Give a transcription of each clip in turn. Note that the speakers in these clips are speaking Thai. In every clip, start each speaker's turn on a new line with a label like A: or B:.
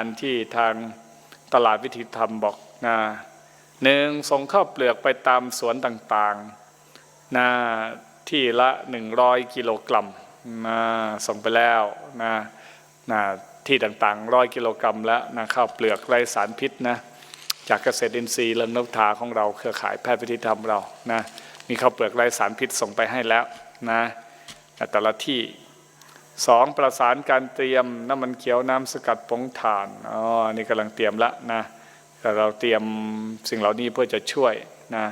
A: านที่ทางตลาดวิถีธรรมบอกนะหนึ่งส่งข้าวเปลือกไปตามสวนต่างๆนะที่ละ 100 กิโลกรัมนะส่งไปแล้วนะนะที่ต่างๆร้อยกิโลกรัมแล้วนะข้าวเปลือกไร้สารพิษนะจากเกษตรอินทรีย์เลิงนกทาของเราเครือข่ายแพทย์วิถีธรรมเรานะมีข้าวเปลือกไร้สารพิษส่งไปให้แล้วนะแต่ละที่ สองประสานการเตรียมน้ำมันเขียวน้ำสกัดผงถ่านอ๋อนี่กำลังเตรียมละนะแต่เราเตรียมสิ่งเหล่านี้เพื่อจะช่วยนะ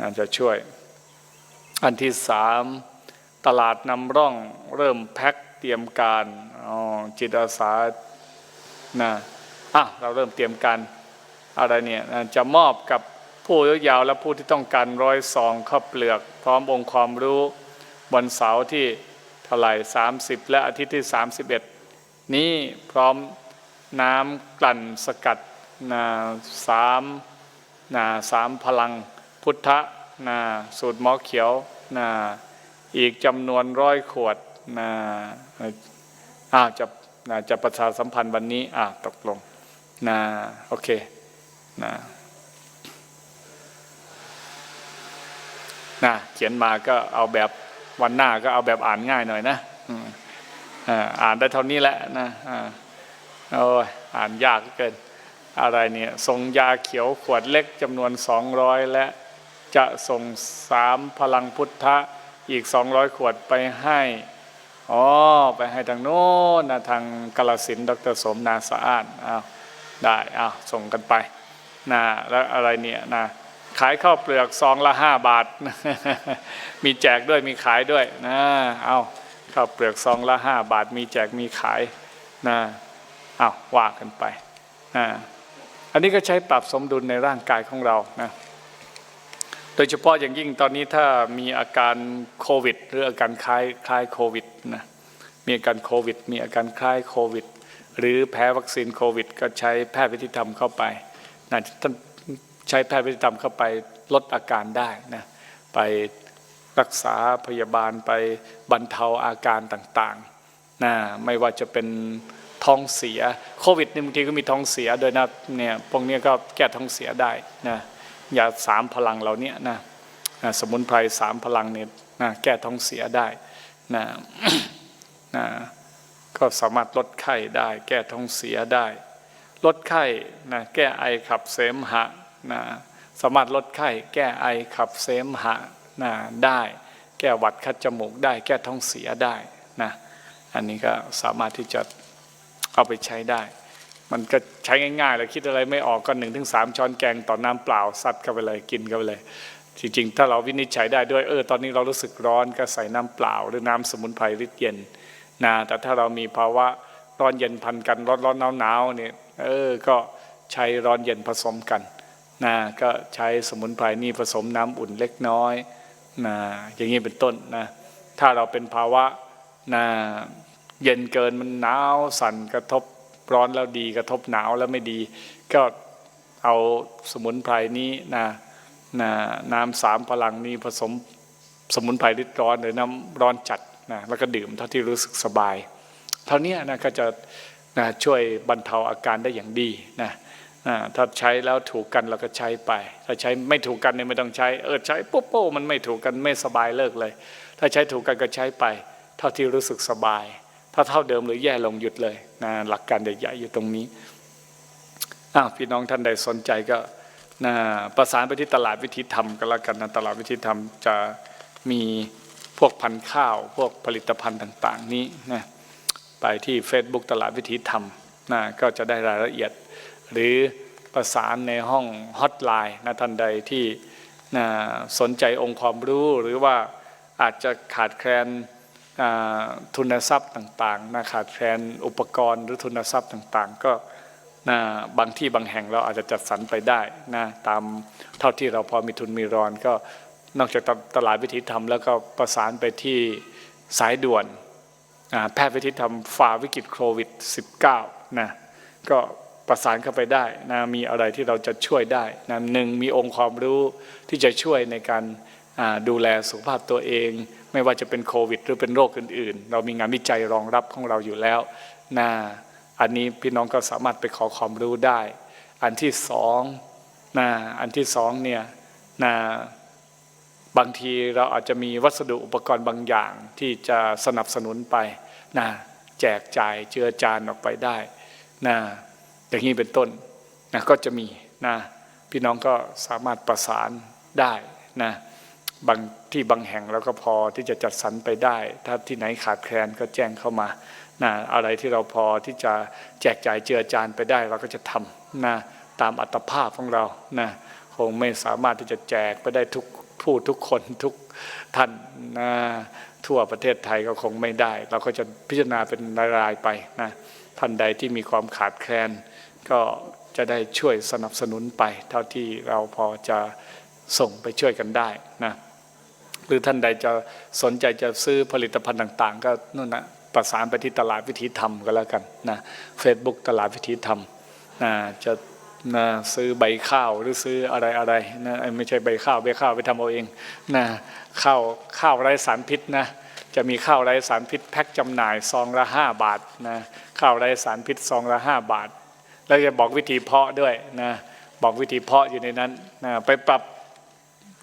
A: นะจะช่วย อันที่สามตลาดนำร่องเริ่มแพ็คเตรียมการอ๋อจิตอาสานะอะเราเริ่มเตรียมการอะไรเนี่ยจะมอบกับผู้ยยาวและผู้ที่ต้องการร้อยซองข้าวเปลือก พร้อมองค์ความรู้วันเสาร์ที่ เท่าไหร่30 และอาทิตย์ที่ 31 นี้พร้อมน้ำกลั่นสกัดนาสามนาสามพลังพุทธนาสูตรหมอเขียวนาอีกจำนวนร้อยขวดนาอ้าวจะนาจะประชาสัมพันธ์วันนี้อ่าตกลงนาโอเคนานะเขียนมาก็เอาแบบ วันหน้าก็เอาแบบอ่านง่ายหน่อยนะอ่านได้เท่านี้แหละนะอ่าโอ้ยอ่านยากเกิน อะไรเนี่ยส่งยาเขียวขวดเล็กจำนวน 200 และจะส่งสามพลังพุทธะอีก 200 ขวดไปให้อ๋อไปให้ทางโน้นนะทางกาลสินดรสมนาสะอาดอ้าวได้อ้าวส่งกันไปนะแล้วอะไรเนี่ยนะ ขายข้าวเปลือกซองละห้าบาท มีแจกด้วยมีขายด้วยนะเอาข้าวเปลือกซองละห้าบาท มีแจกมีขายนะเอาว่ากันไปนะอันนี้ก็ใช้ปรับสมดุลในร่างกายของเรานะโดยเฉพาะอย่างยิ่งตอนนี้ถ้ามีอาการโควิด หรืออาการคล้ายคล้ายโควิดนะมีอาการโควิด มีอาการคล้ายโควิด หรือแพ้วัคซีนโควิด ก็ใช้แพทย์วิธีธรรมเข้าไปนะท่าน ใช้แพทย์วิธีธรรมเข้าไปลดอาการได้นะไปรักษาพยาบาลไปบรรเทาอาการต่างๆนะไม่ว่าจะเป็นท้องเสียโควิดนี่บางทีก็มีท้องเสียโดยนะเนี่ยพวกนี้ก็แก้ท้องเสียได้นะยาสามพลังเหล่านี้นะนะสมุนไพรสามพลังเนี่ยนะแก้ท้องเสียได้นะนะก็สามารถลดไข้ได้ แก้ท้องเสียได้ ลดไข้นะแก้ไอขับเสมหะ นะสามารถลดไข้แก้ไอขับเสมหะนะได้ แก้หวัดคัดจมูกได้ แก้ท้องเสียได้นะอันนี้ก็สามารถที่จะเอาไปใช้ได้ มันก็ใช้ง่ายๆเลยคิดอะไรไม่ออกก็หนึ่งถึงสามช้อนแกงต่อน้ำเปล่าซัดเข้าไปเลยกินเข้าไปเลยจริงๆ ถ้าเราวินิจฉัยได้ด้วยเออตอนนี้เรารู้สึกร้อนก็ใส่น้ำเปล่า หรือน้ำสมุนไพรฤทธิ์เย็นนะแต่ถ้าเรามีภาวะร้อนเย็นพันกันร้อนร้อนหนาวหนาวๆเนี่ยเออก็ใช้ร้อนเย็นผสมกัน นะก็ใช้สมุนไพรนี่ผสมน้ำอุ่นเล็กน้อยนะอย่างนี้เป็นต้นนะถ้าเราเป็นภาวะนะเย็นเกินมันหนาวสั่นกระทบร้อนแล้วดี กระทบหนาวแล้วไม่ดี ก็เอาสมุนไพรนี้นะนะน้ำสามพลังนี้ผสมสมุนไพรริดร้อนหรือน้ำร้อนจัดนะแล้วก็ดื่มเท่าที่รู้สึกสบาย เท่านี้นะก็จะนะช่วยบรรเทาอาการได้อย่างดีนะ ถ้าใช้แล้วถูกกันเราก็ใช้ไป ถ้าใช้ไม่ถูกกันเนี่ยไม่ต้องใช้ เออใช้ปุ๊บโป้มันไม่ถูกกันไม่สบายเลิกเลย ถ้าใช้ถูกกันก็ใช้ไป เท่าที่รู้สึกสบาย ถ้าเท่าเดิมหรือแย่ลงหยุดเลยนะหลักการใหญ่ๆอยู่ตรงนี้อ้าวพี่น้องท่านใดสนใจก็นะประสานไปที่ตลาดวิธีธรรมก็แล้วกันนะตลาดวิธีธรรมจะมีพวกพันธุ์ข้าว พวกผลิตภัณฑ์ต่าง ๆ นี้นะไปที่ Facebook ตลาดวิธีธรรมนะก็จะได้รายละเอียด หรือประสานในห้องฮอตไลน์นะท่านใดที่นะสนใจองค์ความรู้หรือว่าอาจจะขาดแคลนทุนทรัพย์ต่างๆนะขาดแคลนอุปกรณ์หรือทุนทรัพย์ต่างๆ ก็นะบางที่บางแห่งเราอาจจะจัดสรรไปได้นะตามเท่าที่เราพอมีทุนมีรอนก็นอกจากตลาดวิถีธรรมแล้วก็ประสานไปที่สายด่วนแพทย์วิถีธรรมฝ่าวิกฤตโควิด -19 นะก็ ประสานเข้าไปได้นะมีอะไรที่เราจะช่วยได้นะหนึ่งมีองค์ความรู้ที่จะช่วยในการดูแลสุขภาพตัวเอง ไม่ว่าจะเป็นโควิด หรือเป็นโรคอื่น ๆ เรามีงานวิจัยรองรับของเราอยู่แล้วนะอันนี้พี่น้องก็สามารถไปขอความรู้ได้ อันที่สองนะอันที่สองเนี่ยนะบางทีเราอาจจะมีวัสดุอุปกรณ์บางอย่างที่จะสนับสนุนไปนะแจกจ่ายเจือจานออกไปได้นะ อย่างนี้เป็นต้นนะก็จะมีนะพี่น้องก็สามารถประสานได้นะบางที่บางแห่งเราก็พอที่จะจัดสรรไปได้ ถ้าที่ไหนขาดแคลนก็แจ้งเข้ามานะอะไรที่เราพอที่จะแจกจ่ายเจือจานไปได้เราก็จะทำนะตามอัตภาพของเรานะคงไม่สามารถที่จะแจกไปได้ทุกผู้ทุกคนทุกท่านนะทั่วประเทศไทยก็คงไม่ได้ เราก็จะพิจารณาเป็นรายๆไปนะ ท่านใดที่มีความขาดแคลน ก็จะได้ช่วยสนับสนุนไป เท่าที่เราพอจะส่งไปช่วยกันได้นะหรือท่านใดจะสนใจจะซื้อผลิตภัณฑ์ต่าง ๆ ก็นู่นนะประสานไปที่ตลาดวิถีธรรมก็แล้วกันนะเฟซบุ๊กตลาดวิถีธรรมนะจะนะซื้อใบข้าวหรือซื้ออะไรอะไรนะไม่ใช่ใบข้าวใบข้าวไปทำเอาเองนะข้าวข้าวไร้สารพิษนะจะมีข้าวไร้สารพิษแพ็คจำหน่ายซองละห้าบาทนะ ข้าวไร้สารพิษซองละห้าบาท แล้วจะบอกวิธีเพาะด้วยนะบอกวิธีเพาะอยู่ในนั้นนะไปปรับ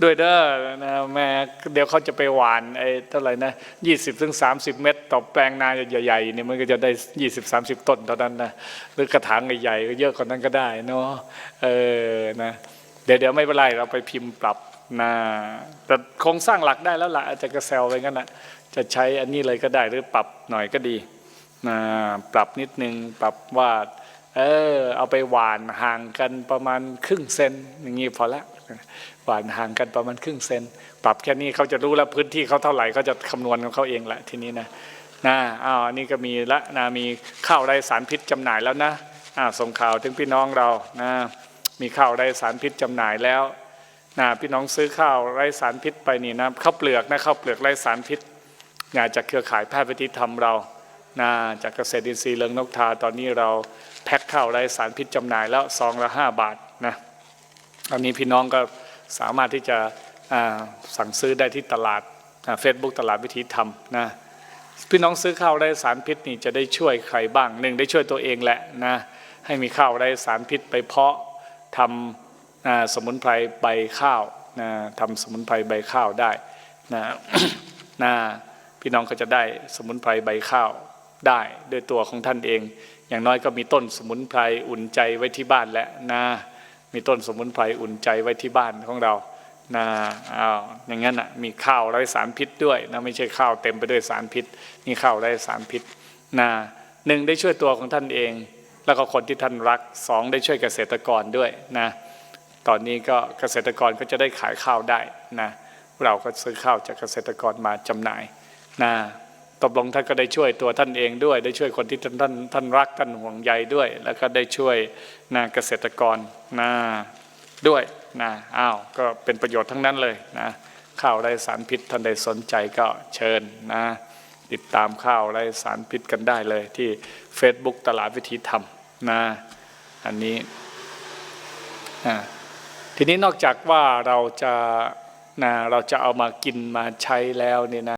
A: ด้วยเด้อนะแม่เดี๋ยวเขาจะไปหวานไอ้เท่าไหร่นะยี่สิบถึงสามสิบเม็ดต่อแปลงนาใหญ่ๆเนี่ยมันก็จะได้ยี่สิบสามสิบต้นเท่านั้นนะหรือกระถางใหญ่ๆก็เยอะกว่านั้นก็ได้เนาะเออนะเดี๋ยวเดี๋ยวไม่เป็นไรเราไปพิมพ์ปรับนะแต่โครงสร้างหลักได้แล้วล่ะอาจจะกระเซลไปงั้นนะจะใช้อันนี้เลยก็ได้หรือปรับหน่อยก็ดี นะปรับนิดนึงปรับว่าเออเอาไปหวานห่างกันประมาณครึ่งเซนอย่างนี้พอละหวานห่างกันประมาณครึ่งเซนปรับแค่นี้เขาจะรู้แล้วพื้นที่เขาเท่าไหร่เขาจะคำนวณของเขาเองแหละทีนี้นะนะอ้าวอันนี้ก็มีละนะมีข้าวไรสารพิษจำหน่ายแล้วนะอ่าส่งข่าวถึงพี่น้องเรานะมีข้าวไรสารพิษจำหน่ายแล้วนะพี่น้องซื้อข้าวไรสารพิษไปนี่นะข้าวเปลือกนะข้าวเปลือกไรสารพิษงานจากเครือข่ายแพทย์วิถีธรรมเรา นะจากเกษตรอินทรีย์เลิงนกทาตอนนี้เราแพ็คข้าวไร้สารพิษจำหน่ายแล้วซองละห้าบาทนะตอนนี้พี่น้องก็สามารถที่จะสั่งซื้อได้ที่ตลาดเฟซบุ๊กตลาดวิถีธรรมนะพี่น้องซื้อข้าวไร้สารพิษนี่จะได้ช่วยใครบ้างหนึ่งได้ช่วยตัวเองแหละนะให้มีข้าวไร้สารพิษไปเพาะทำสมุนไพรใบข้าวนะทำสมุนไพรใบข้าวได้นะนะพี่น้องก็จะได้สมุนไพรใบข้าว ได้โดยตัวของท่านเอง อย่างน้อยก็มีต้นสมุนไพรอุ่นใจไว้ที่บ้านแล้วนะมีต้นสมุนไพรอุ่นใจไว้ที่บ้านของเรานะอ้าวอย่างนั้นอะมีข้าวไร้สารพิษด้วยนะไม่ใช่ข้าวเต็มไปด้วยสารพิษนี่ข้าวไร้สารพิษนะหนึ่งได้ช่วยตัวของท่านเอง แล้วก็คนที่ท่านรักสองได้ช่วยเกษตรกรด้วยนะตอนนี้ก็เกษตรกรก็จะได้ขายข้าวได้นะเราก็ซื้อข้าวจากเกษตรกรมาจำหน่ายนะ ตกลงท่านก็ได้ช่วยตัวท่านเองด้วย ได้ช่วยคนที่ท่านท่านท่านรักท่านห่วงใยด้วย แล้วก็ได้ช่วยนะเกษตรกรนะด้วยนะอ้าวก็เป็นประโยชน์ทั้งนั้นเลยนะข้าวไรสารพิษท่านใดสนใจก็เชิญนะติดตามข้าวไรสารพิษกันได้เลยที่ Facebook ตลาดวิธีธรรมนะอันนี้อ่าทีนี้นอกจากว่าเราจะนะเราจะเอามากินมาใช้แล้วเนี่ยนะ